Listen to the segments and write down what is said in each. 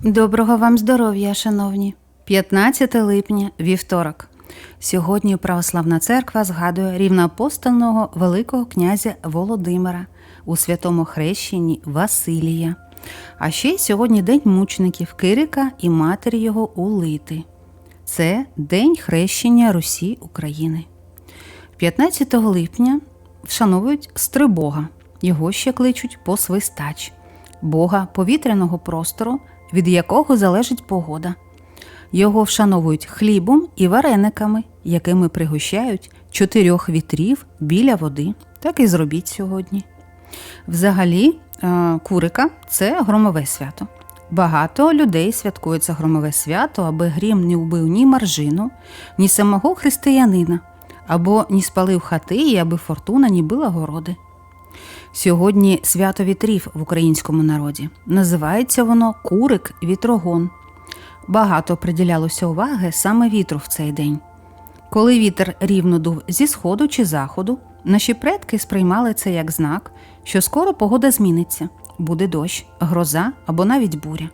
Доброго вам здоров'я, шановні. 15 липня, вівторок. Сьогодні Православна церква згадує рівноапостольного Великого князя Володимира у святому хрещенні Василія. А ще сьогодні День мучеників Кирика і матері його Улити. Це День хрещення Русі України. 15 липня вшановують Стрибога. Його ще кличуть посвистач, бога повітряного простору, від якого залежить погода. Його вшановують хлібом і варениками, якими пригощають чотирьох вітрів біля води. Так і зробіть сьогодні. Взагалі, е, курика це громове свято. Багато людей святкують це громове свято, аби грім не вбив ні маржину, ні самого християнина, або ні спалив хати, і аби фортуна ні била городи. Сьогодні свято вітрів в українському народі. Називається воно Курик Вітрогон. Багато приділялося уваги саме вітру в цей день. Коли вітер рівно дув зі сходу чи заходу, наші предки сприймали це як знак, що скоро погода зміниться, буде дощ, гроза або навіть буря.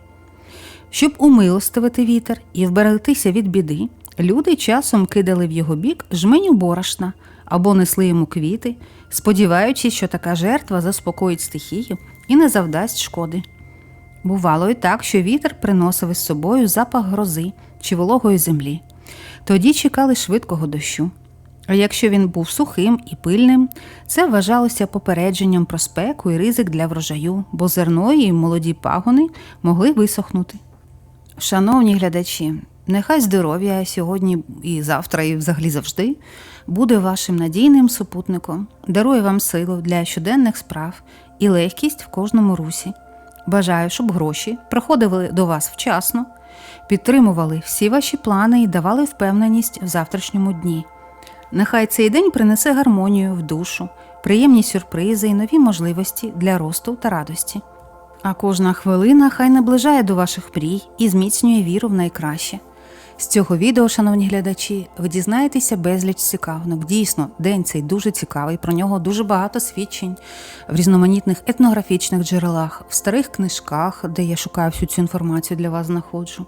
Щоб умилостивити вітер і вберегтися від біди, люди часом кидали в його бік жменю борошна або несли йому квіти, сподіваючись, що така жертва заспокоїть стихію і не завдасть шкоди. Бувало і так, що вітер приносив із собою запах грози чи вологої землі. Тоді чекали швидкого дощу. А якщо він був сухим і пильним, це вважалося попередженням про спеку і ризик для врожаю, бо зерно і молоді пагони могли висохнути. Шановні глядачі, нехай здоров'я сьогодні і завтра, і взагалі завжди буде вашим надійним супутником, дарує вам силу для щоденних справ і легкість в кожному русі. Бажаю, щоб гроші приходили до вас вчасно, підтримували всі ваші плани і давали впевненість в завтрашньому дні. Нехай цей день принесе гармонію в душу, приємні сюрпризи і нові можливості для росту та радості. А кожна хвилина хай наближає до ваших мрій і зміцнює віру в найкраще. З цього відео, шановні глядачі, ви дізнаєтеся безліч цікавинок. Дійсно, день цей дуже цікавий. Про нього дуже багато свідчень в різноманітних етнографічних джерелах, в старих книжках, де я шукаю всю цю інформацію для вас знаходжу.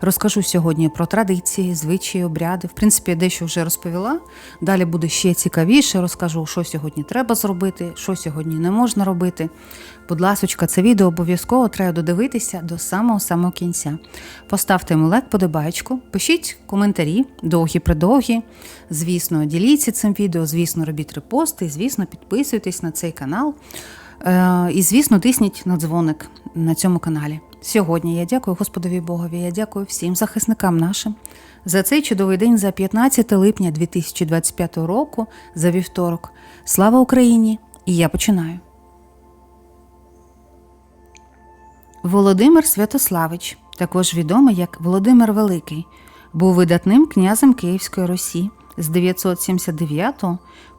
Розкажу сьогодні про традиції, звичаї, обряди. В принципі, я дещо вже розповіла. Далі буде ще цікавіше. Розкажу, що сьогодні треба зробити, що сьогодні не можна робити. Будь ласочка, це відео обов'язково треба додивитися до самого самого кінця. Поставте йому лайк, подобаєчку, пишіть коментарі, довгі придовгі. Звісно, діліться цим відео, звісно, робіть репости, звісно, підписуйтесь на цей канал. Е, І, звісно, тисніть на дзвоник на цьому каналі. Сьогодні я дякую Господові Богові, я дякую всім захисникам нашим за цей чудовий день, за 15 липня 2025 року, за вівторок. Слава Україні! І я починаю. Володимир Святославич, також відомий як Володимир Великий, був видатним князем Київської Русі з 979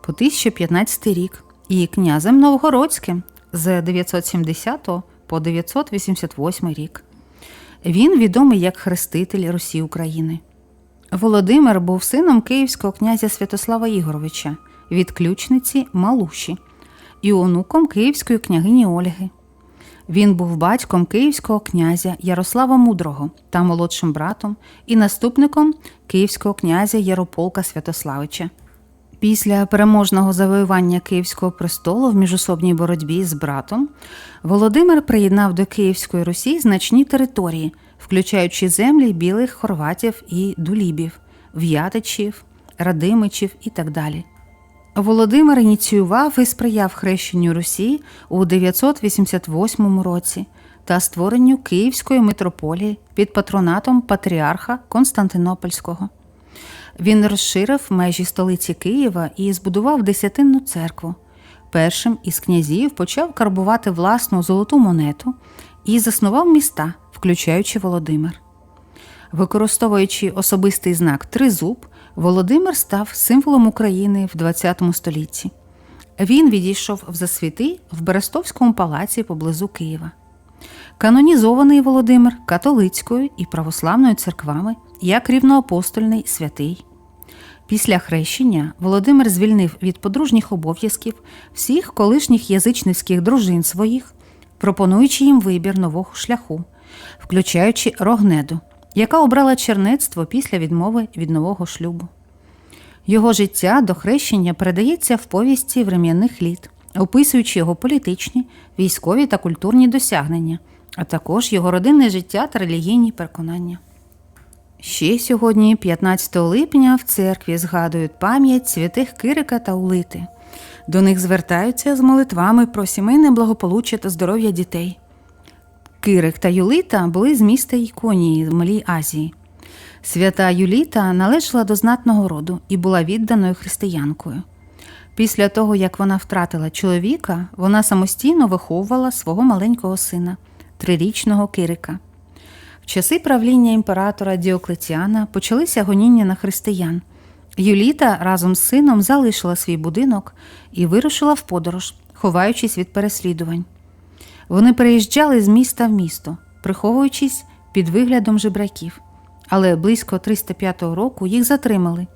по 1015 рік і князем Новгородським з 970 по 988 рік. Він відомий як хреститель Русі України. Володимир був сином київського князя Святослава Ігоровича від ключниці Малуші і онуком київської княгині Ольги. Він був батьком київського князя Ярослава Мудрого та молодшим братом і наступником київського князя Ярополка Святославича. Після переможного завоювання Київського престолу в міжособній боротьбі з братом Володимир приєднав до Київської Русі значні території, включаючи землі білих хорватів і дулібів, в'ятичів, радимичів і так далі. Володимир ініціював і сприяв хрещенню Русі у 988 році та створенню Київської митрополії під патронатом патріарха Константинопольського. Він розширив межі столиці Києва і збудував десятинну церкву. Першим із князів почав карбувати власну золоту монету і заснував міста, включаючи Володимир. Використовуючи особистий знак Тризуб, Володимир став символом України в ХХ столітті. Він відійшов в засвіти в Берестовському палаці поблизу Києва. Канонізований Володимир католицькою і православною церквами як рівноапостольний святий. Після хрещення Володимир звільнив від подружніх обов'язків всіх колишніх язичницьких дружин своїх, пропонуючи їм вибір нового шляху включаючи Рогнеду, яка обрала чернецтво після відмови від нового шлюбу. Його життя до хрещення передається в повісті врем'яних літ, описуючи його політичні, військові та культурні досягнення, а також його родинне життя та релігійні переконання. Ще сьогодні, 15 липня, в церкві згадують пам'ять святих Кирика та Улити. До них звертаються з молитвами про сімейне благополуччя та здоров'я дітей. Кирик та Юлита були з міста Іконії в Малій Азії. Свята Юліта належала до знатного роду і була відданою християнкою. Після того, як вона втратила чоловіка, вона самостійно виховувала свого маленького сина, трирічного Кирика. В часи правління імператора Діоклетіана почалися гоніння на християн. Юліта разом з сином залишила свій будинок і вирушила в подорож, ховаючись від переслідувань. Вони переїжджали з міста в місто, приховуючись під виглядом жебраків, але близько 305 року їх затримали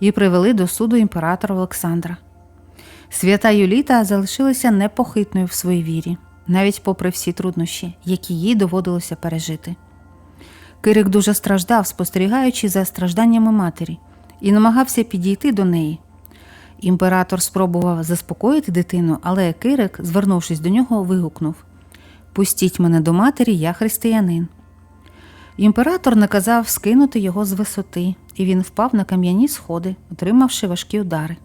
і привели до суду імператора Олександра. Свята Юліта залишилася непохитною в своїй вірі, навіть попри всі труднощі, які їй доводилося пережити. Кирик дуже страждав, спостерігаючи за стражданнями матері, і намагався підійти до неї. Імператор спробував заспокоїти дитину, але Кирик, звернувшись до нього, вигукнув Пустіть мене до матері, я християнин. Імператор наказав скинути його з висоти, і він впав на кам'яні сходи, отримавши важкі удари.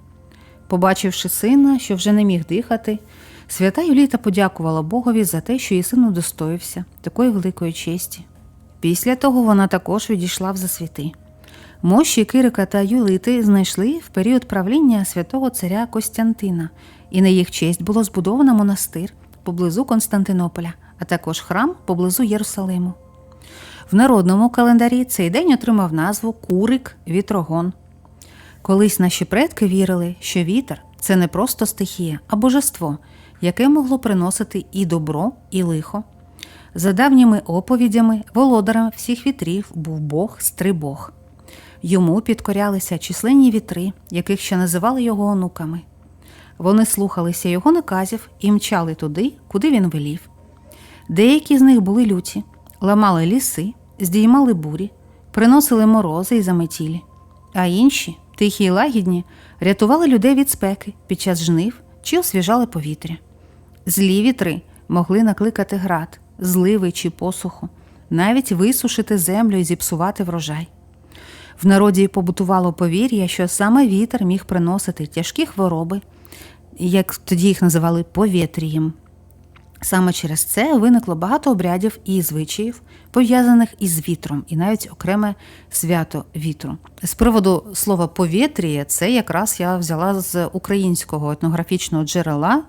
Побачивши сина, що вже не міг дихати, свята Юліта подякувала Богові за те, що її син удостоївся такої великої честі. Після того вона також відійшла в засвіти. Мощі Кирика та Юлити знайшли в період правління святого царя Костянтина, і на їх честь було збудовано монастир поблизу Константинополя, а також храм поблизу Єрусалиму. В народному календарі цей день отримав назву Курик Вітрогон. Колись наші предки вірили, що вітер це не просто стихія, а божество, яке могло приносити і добро, і лихо. За давніми оповідями, володарем всіх вітрів був Бог Стрибог. Йому підкорялися численні вітри, яких ще називали його онуками. Вони слухалися його наказів і мчали туди, куди він велів. Деякі з них були люті, ламали ліси, здіймали бурі, приносили морози і заметілі, а інші, тихі й лагідні, рятували людей від спеки під час жнив чи освіжали повітря. Злі вітри могли накликати град, зливи чи посуху, навіть висушити землю і зіпсувати врожай. В народі побутувало повір'я, що саме вітер міг приносити тяжкі хвороби, як тоді їх називали повітрієм. Саме через це виникло багато обрядів і звичаїв, пов'язаних із вітром, і навіть окреме свято вітру. З приводу слова повітріє, це якраз я взяла з українського етнографічного джерела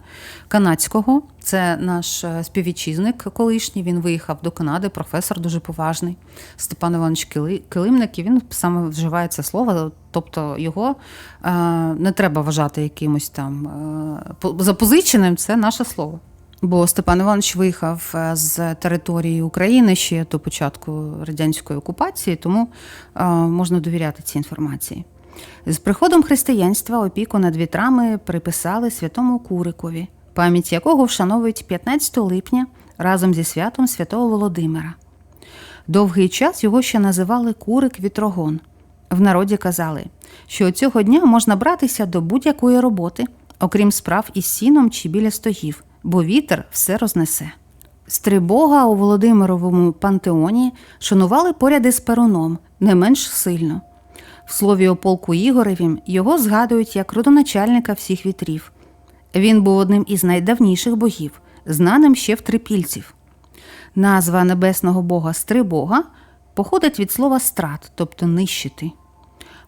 канадського. Це наш е, співвітчизник колишній. Він виїхав до Канади, професор дуже поважний. Степан Іванович Килимник, і він саме вживає це слово, тобто його е, не треба вважати якимось там е, запозиченим, це наше слово. Бо Степан Іванович виїхав е, з території України ще до початку радянської окупації, тому е, можна довіряти цій інформації. З приходом християнства опіку над вітрами приписали святому Курикові, пам'ять якого вшановують 15 липня разом зі святом святого Володимира. Довгий час його ще називали Курик Вітрогон. В народі казали, що цього дня можна братися до будь-якої роботи, окрім справ із сіном чи біля стогів бо вітер все рознесе. Стрибога у Володимировому пантеоні шанували поряд із перуном не менш сильно. В слові о полку Ігоревім його згадують як родоначальника всіх вітрів. Він був одним із найдавніших богів, знаним ще в трипільців. Назва небесного бога Стрибога походить від слова страт, тобто нищити.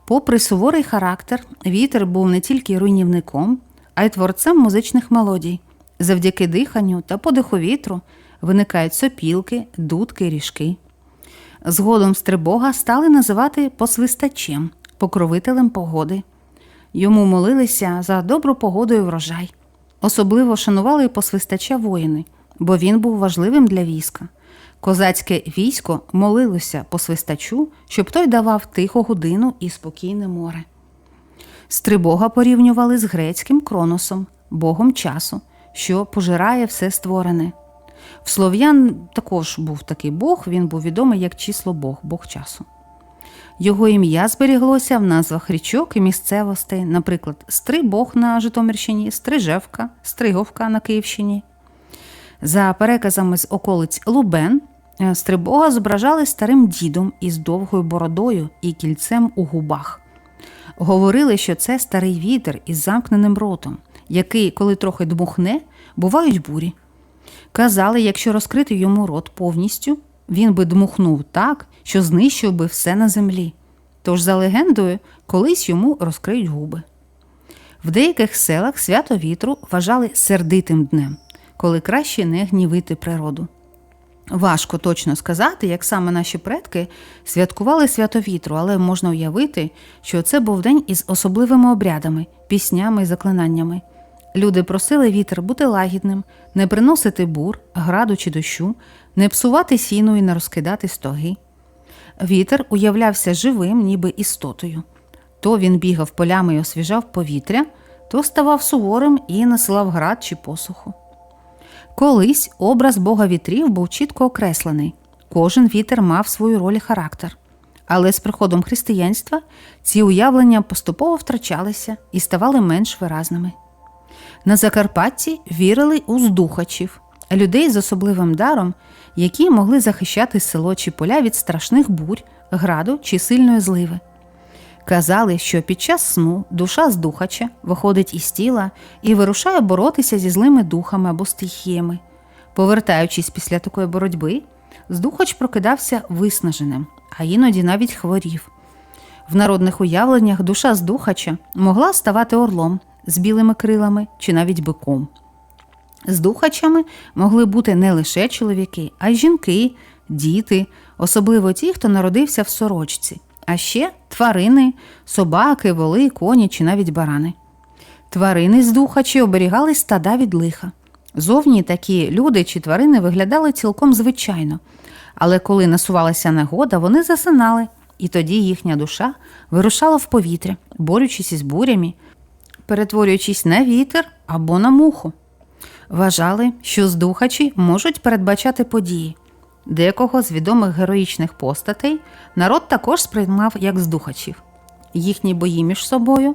Попри суворий характер, вітер був не тільки руйнівником, а й творцем музичних мелодій. Завдяки диханню та подиху вітру виникають сопілки, дудки, ріжки. Згодом стрибога стали називати посвистачем, покровителем погоди. Йому молилися за добру погоду і врожай. Особливо шанували посвистача воїни, бо він був важливим для війська. Козацьке військо молилося посвистачу, щоб той давав тиху годину і спокійне море. Стрибога порівнювали з грецьким кроносом, богом часу що пожирає все створене. В слов'ян також був такий Бог, він був відомий як число Бог, Бог часу. Його ім'я зберіглося в назвах річок і місцевостей, наприклад, Стрибог на Житомирщині, Стрижевка, Стриговка на Київщині. За переказами з околиць Лубен, е, Стрибога зображали старим дідом із довгою бородою і кільцем у губах. Говорили, що це старий вітер із замкненим ротом, який, коли трохи дмухне, бувають бурі. Казали, якщо розкрити йому рот повністю, він би дмухнув так, що знищив би все на землі. Тож, за легендою, колись йому розкриють губи. В деяких селах свято вітру вважали сердитим днем, коли краще не гнівити природу. Важко точно сказати, як саме наші предки святкували свято вітру, але можна уявити, що це був день із особливими обрядами, піснями і заклинаннями. Люди просили вітер бути лагідним, не приносити бур, граду чи дощу, не псувати сіну і не розкидати стоги. Вітер уявлявся живим, ніби істотою. То він бігав полями і освіжав повітря, то ставав суворим і насилав град чи посуху. Колись образ бога вітрів був чітко окреслений, кожен вітер мав свою роль і характер. Але з приходом християнства ці уявлення поступово втрачалися і ставали менш виразними. На Закарпатті вірили у здухачів, людей з особливим даром, які могли захищати село чи поля від страшних бурь, граду чи сильної зливи. Казали, що під час сну душа здухача виходить із тіла і вирушає боротися зі злими духами або стихіями. Повертаючись після такої боротьби, здухач прокидався виснаженим, а іноді навіть хворів. В народних уявленнях душа здухача могла ставати орлом з білими крилами чи навіть биком. Здухачами могли бути не лише чоловіки, а й жінки, діти, особливо ті, хто народився в сорочці, а ще тварини, собаки, воли, коні чи навіть барани. Тварини здухачі оберігали стада від лиха. Зовні такі люди чи тварини виглядали цілком звичайно, але коли насувалася негода, вони засинали, і тоді їхня душа вирушала в повітря, борючись із бурями, перетворюючись на вітер або на муху. Вважали, що здухачі можуть передбачати події. Декого з відомих героїчних постатей народ також сприймав як здухачів. Їхні бої між собою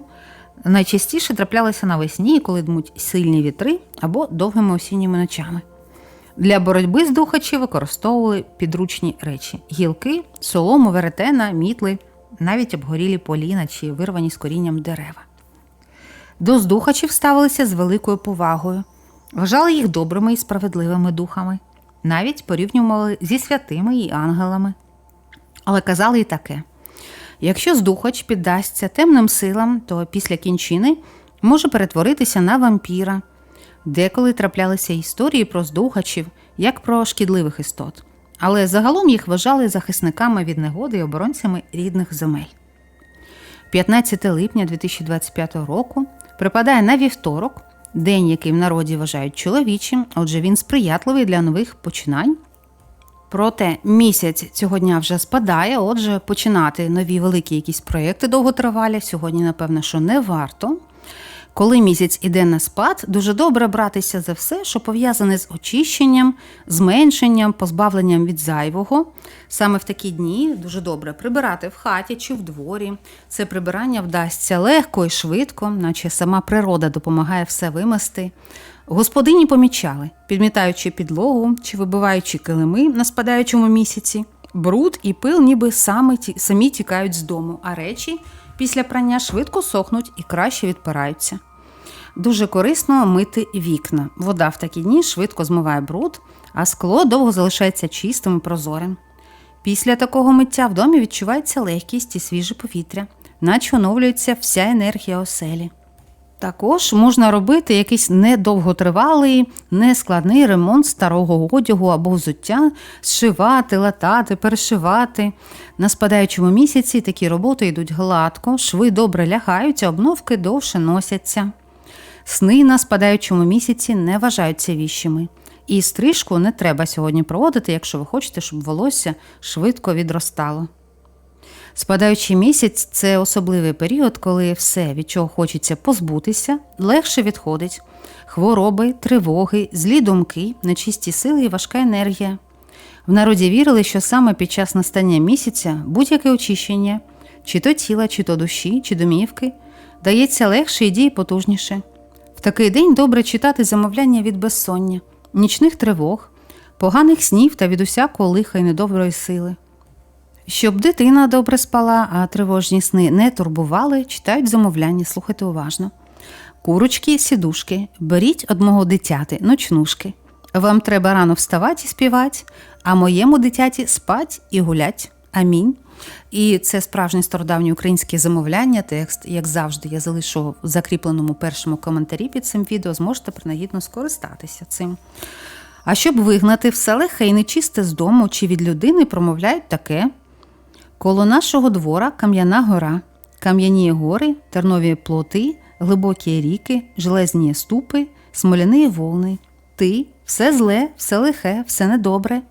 найчастіше траплялися навесні, коли дмуть сильні вітри або довгими осінніми ночами. Для боротьби з духачі використовували підручні речі: гілки, солому, веретена, мітли, навіть обгорілі поліна чи вирвані з корінням дерева. До здухачів ставилися з великою повагою, вважали їх добрими і справедливими духами, навіть порівнювали зі святими і ангелами. Але казали і таке: якщо здухач піддасться темним силам, то після кінчини може перетворитися на вампіра. Деколи траплялися історії про здухачів, як про шкідливих істот, але загалом їх вважали захисниками від негоди і оборонцями рідних земель. 15 липня 2025 року припадає на вівторок, день, який в народі вважають чоловічим, отже, він сприятливий для нових починань. Проте місяць цього дня вже спадає, отже, починати нові великі якісь проєкти довготривалі сьогодні, напевно, що не варто. Коли місяць іде на спад, дуже добре братися за все, що пов'язане з очищенням, зменшенням, позбавленням від зайвого. Саме в такі дні дуже добре прибирати в хаті чи в дворі. Це прибирання вдасться легко і швидко, наче сама природа допомагає все вимести. Господині помічали, підмітаючи підлогу чи вибиваючи килими на спадаючому місяці, бруд і пил ніби саме ті, самі тікають з дому, а речі після прання швидко сохнуть і краще відпираються. Дуже корисно мити вікна. Вода в такі дні швидко змиває бруд, а скло довго залишається чистим і прозорим. Після такого миття в домі відчувається легкість і свіже повітря, наче оновлюється вся енергія оселі. Також можна робити якийсь недовготривалий, нескладний ремонт старого одягу або взуття, зшивати, латати, перешивати. На спадаючому місяці такі роботи йдуть гладко, шви добре лягають, а обновки довше носяться. Сни на спадаючому місяці не вважаються віщими. І стрижку не треба сьогодні проводити, якщо ви хочете, щоб волосся швидко відростало. Спадаючий місяць це особливий період, коли все, від чого хочеться позбутися, легше відходить. Хвороби, тривоги, злі думки, нечисті сили і важка енергія. В народі вірили, що саме під час настання місяця будь-яке очищення, чи то тіла, чи то душі, чи домівки, дається легше і діє потужніше. В такий день добре читати замовляння від безсоння, нічних тривог, поганих снів та від усякого лиха і недоброї сили. Щоб дитина добре спала, а тривожні сни не турбували, читають замовляння, слухайте уважно. Курочки, сідушки, беріть одного дитяти, ночнушки. Вам треба рано вставати і співати, а моєму дитяті спать і гулять. Амінь. І це справжнє стародавнє українське замовляння. Текст, як завжди, я залишу в закріпленому першому коментарі під цим відео, зможете принагідно скористатися цим. А щоб вигнати все лихе і нечисте з дому чи від людини, промовляють таке: коло нашого двора кам'яна гора, кам'яні гори, тернові плоти, глибокі ріки, железні ступи, смоляні волни. Ти все зле, все лихе, все недобре.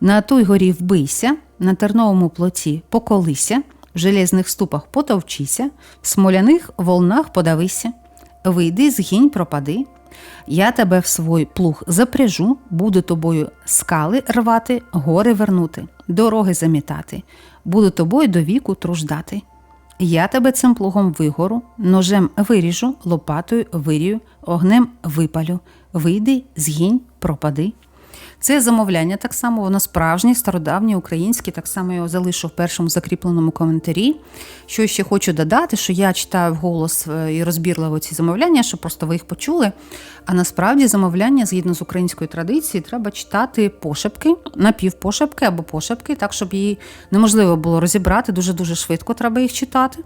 На той горі вбийся, на терновому плоті поколися, в железних ступах потовчися, в смоляних волнах подавися. Вийди, згінь, пропади. Я тебе в свой плуг запряжу, буду тобою скали рвати, гори вернути, дороги замітати, буду тобою до віку труждати. Я тебе цим плугом вигору, ножем виріжу, лопатою вирію, огнем випалю. Вийди, згінь, пропади. Це замовляння так само, воно справжнє, стародавнє, українське, так само його залишу в першому закріпленому коментарі. Що ще хочу додати, що я читаю вголос е, і розбірливо ці замовляння, щоб просто ви їх почули. А насправді замовляння, згідно з українською традицією, треба читати пошепки, напівпошепки або пошепки, так, щоб її неможливо було розібрати. Дуже-дуже швидко треба їх читати.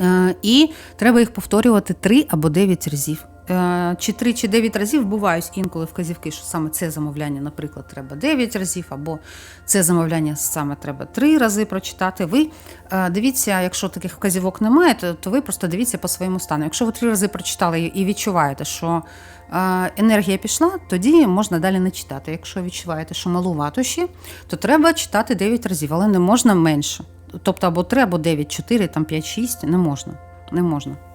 Е, І треба їх повторювати 3 або 9 разів. Е, Чи 3 чи 9 разів бувають інколи вказівки, що саме це замовляння, наприклад, треба 9 разів, або це замовляння саме треба 3 рази прочитати. Ви е, дивіться, якщо таких вказівок немає, то, то ви просто дивіться по своєму стану. Якщо ви 3 рази прочитали і відчуваєте, що е, енергія пішла, тоді можна далі не читати. Якщо відчуваєте, що малувато ще, то треба читати 9 разів, але не можна менше. Тобто або 3, або 9, 4, там 5, 6, не можна. Не можна.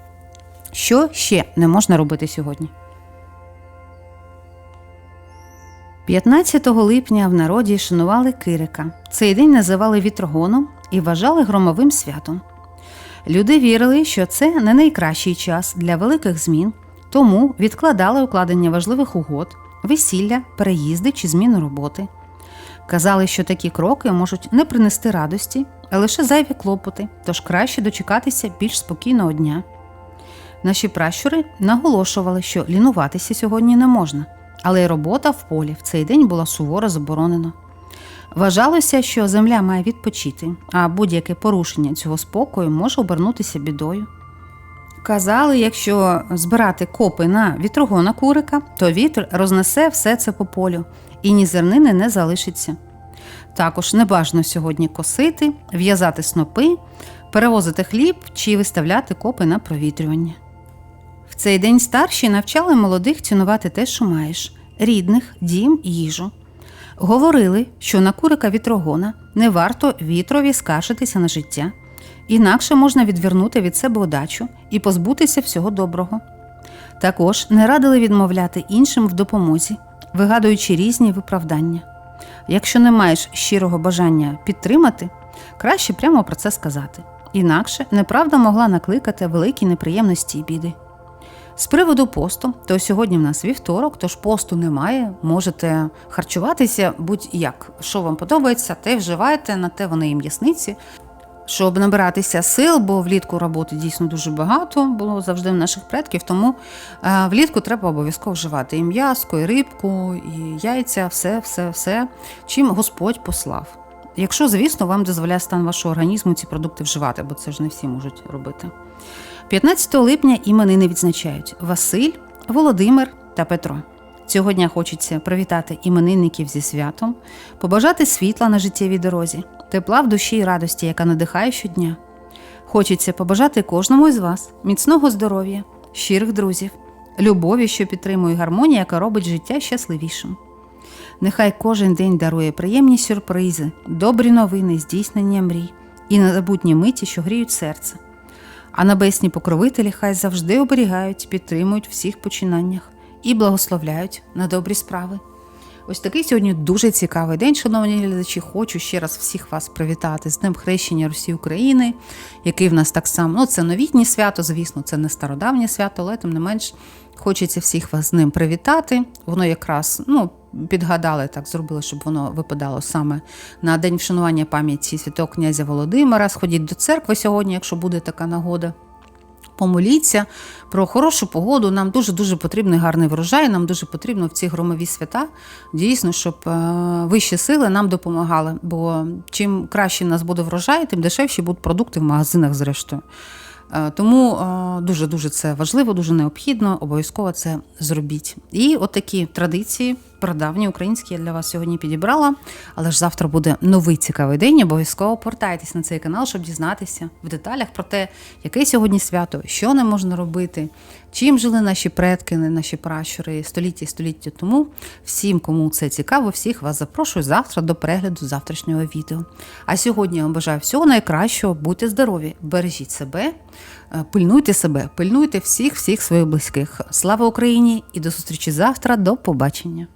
Що ще не можна робити сьогодні? 15 липня в народі шанували Кирика. Цей день називали вітрогоном і вважали громовим святом. Люди вірили, що це не найкращий час для великих змін, тому відкладали укладення важливих угод, весілля, переїзди чи зміну роботи. Казали, що такі кроки можуть не принести радості, а лише зайві клопоти, тож краще дочекатися більш спокійного дня. Наші пращури наголошували, що лінуватися сьогодні не можна, але й робота в полі в цей день була суворо заборонена. Вважалося, що земля має відпочити, а будь-яке порушення цього спокою може обернутися бідою. Казали, якщо збирати копи на вітрогона курика, то вітер рознесе все це по полю, і ні зернини не залишиться. Також небажано сьогодні косити, в'язати снопи, перевозити хліб чи виставляти копи на провітрювання. Цей день старші навчали молодих цінувати те, що маєш рідних, дім, їжу. Говорили, що на курика вітрогона не варто вітрові скаржитися на життя, інакше можна відвернути від себе удачу і позбутися всього доброго. Також не радили відмовляти іншим в допомозі, вигадуючи різні виправдання. Якщо не маєш щирого бажання підтримати, краще прямо про це сказати. Інакше неправда могла накликати великі неприємності і біди. З приводу посту, то сьогодні в нас вівторок, тож посту немає. Можете харчуватися будь-як, що вам подобається, те вживайте, на те вони і м'ясниці. Щоб набиратися сил, бо влітку роботи дійсно дуже багато було завжди в наших предків, тому е, влітку треба обов'язково вживати і м'яско, і рибку, і яйця, все, все, все, чим Господь послав. Якщо, звісно, вам дозволяє стан вашого організму ці продукти вживати, бо це ж не всі можуть робити. 15 липня іменини відзначають Василь, Володимир та Петро. Цього дня хочеться привітати іменинників зі святом, побажати світла на життєвій дорозі, тепла в душі і радості, яка надихає щодня. Хочеться побажати кожному із вас міцного здоров'я, щирих друзів, любові, що підтримує гармонію, яка робить життя щасливішим. Нехай кожен день дарує приємні сюрпризи, добрі новини, здійснення мрій і незабутні миті, що гріють серце. А небесні покровителі хай завжди оберігають, підтримують всіх починаннях і благословляють на добрі справи. Ось такий сьогодні дуже цікавий день, шановні глядачі. Хочу ще раз всіх вас привітати з Днем Хрещення Русі України, який в нас так само. Ну, це новітнє свято, звісно, це не стародавнє свято, але тим не менш хочеться всіх вас з ним привітати. Воно якраз ну, підгадали так, зробили, щоб воно випадало саме на день вшанування пам'яті святого князя Володимира. Сходіть до церкви сьогодні, якщо буде така нагода. Помоліться про хорошу погоду. Нам дуже дуже потрібний гарний врожай. Нам дуже потрібно в ці громові свята дійсно, щоб е, вищі сили нам допомагали. Бо чим краще нас буде врожай, тим дешевші будуть продукти в магазинах, зрештою. Е, Тому дуже дуже це важливо, дуже необхідно. Обов'язково це зробіть. І от такі традиції прадавні українські я для вас сьогодні підібрала. Але ж завтра буде новий цікавий день. Обов'язково повертайтесь на цей канал, щоб дізнатися в деталях про те, яке сьогодні свято, що не можна робити, чим жили наші предки, наші пращури століття і століття тому. Всім, кому це цікаво, всіх вас запрошую завтра до перегляду завтрашнього відео. А сьогодні я вам бажаю всього найкращого, будьте здорові, бережіть себе, е, пильнуйте себе, пильнуйте всіх, всіх своїх близьких. Слава Україні і до зустрічі завтра. До побачення.